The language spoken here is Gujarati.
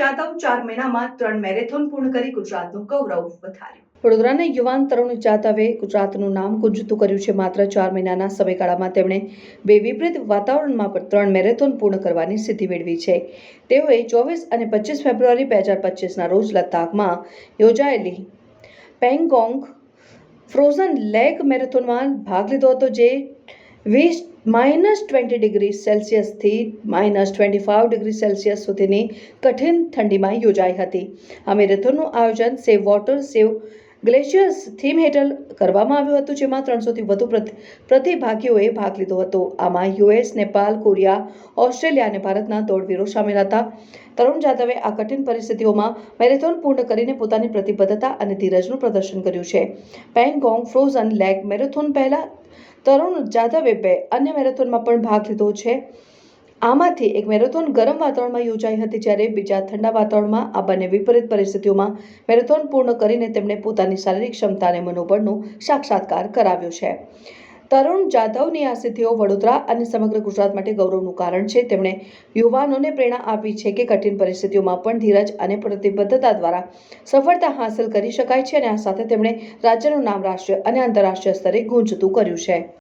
જાદવ ચાર મહિનામાં ત્રણ મેરેથોન પૂર્ણ કરી ગુજરાતનું ગૌરવ વધાર્યું. વડોદરાના યુવાન તરુણ જાદવે ગુજરાતનું નામ ગુંજતું કર્યું છે. માત્ર ચાર મહિનાના સમયગાળામાં તેમણે બે વિપરીત વાતાવરણમાં પણ ત્રણ મેરેથોન પૂર્ણ કરવાની સિદ્ધિ મેળવી છે. તેઓએ ચોવીસ અને પચીસ ફેબ્રુઆરી બે હજાર પચીસના રોજ લદ્દાખમાં યોજાયેલી પેંગોંગ ફ્રોઝન લેક મેરેથોનમાં ભાગ લીધો હતો, જે વીસ minus twenty degree સેલ્સિયસથી minus twenty five degree Celsius સુધીની કઠિન ઠંડીમાં યોજાઈ હતી. આ મેરેથોનનું આયોજન save water, save glaciers theme હેઠળ કરવામાં આવ્યું હતું, જેમાં ત્રણસોથી વધુ પ્રતિ- પ્રતિભાગીઓએ ભાગ લીધો હતો. આમાં યુએસ નેપાલ કોરિયા, ઓસ્ટ્રેલિયા અને ભારતના દોડવીરો સામેલ હતા. તરુણ જાદવે આ કઠિન પરિસ્થિતિઓમાં મેરેથોન પૂર્ણ કરીને પોતાની પ્રતિબદ્ધતા અને ધીરજનું પ્રદર્શન કર્યું છે. પેંગોંગ ફ્રોઝન લેગ મેરેથોન પહેલા તરુણ જાદવે બે અન્ય મેરેથોનમાં પણ ભાગ લીધો છે. આમાંથી એક મેરેથોન ગરમ વાતાવરણમાં યોજાઈ હતી જ્યારે બીજા ઠંડા વાતાવરણમાં આ બંને વિપરીત પરિસ્થિતિઓમાં મેરેથોન પૂર્ણ કરીને તેમણે પોતાની શારીરિક ક્ષમતા અને મનોબળનું સાક્ષાત્કાર કરાવ્યો છે. તરુણ જાધવની આ સિદ્ધિઓ વડોદરા અને સમગ્ર ગુજરાત માટે ગૌરવનું કારણ છે. તેમણે યુવાનોને પ્રેરણા આપી છે કે કઠિન પરિસ્થિતિઓમાં પણ ધીરજ અને પ્રતિબદ્ધતા દ્વારા સફળતા હાંસલ કરી શકાય છે અને આ સાથે તેમણે રાજ્યનું નામ રાષ્ટ્રીય અને આંતરરાષ્ટ્રીય સ્તરે ગુંજતું કર્યું છે.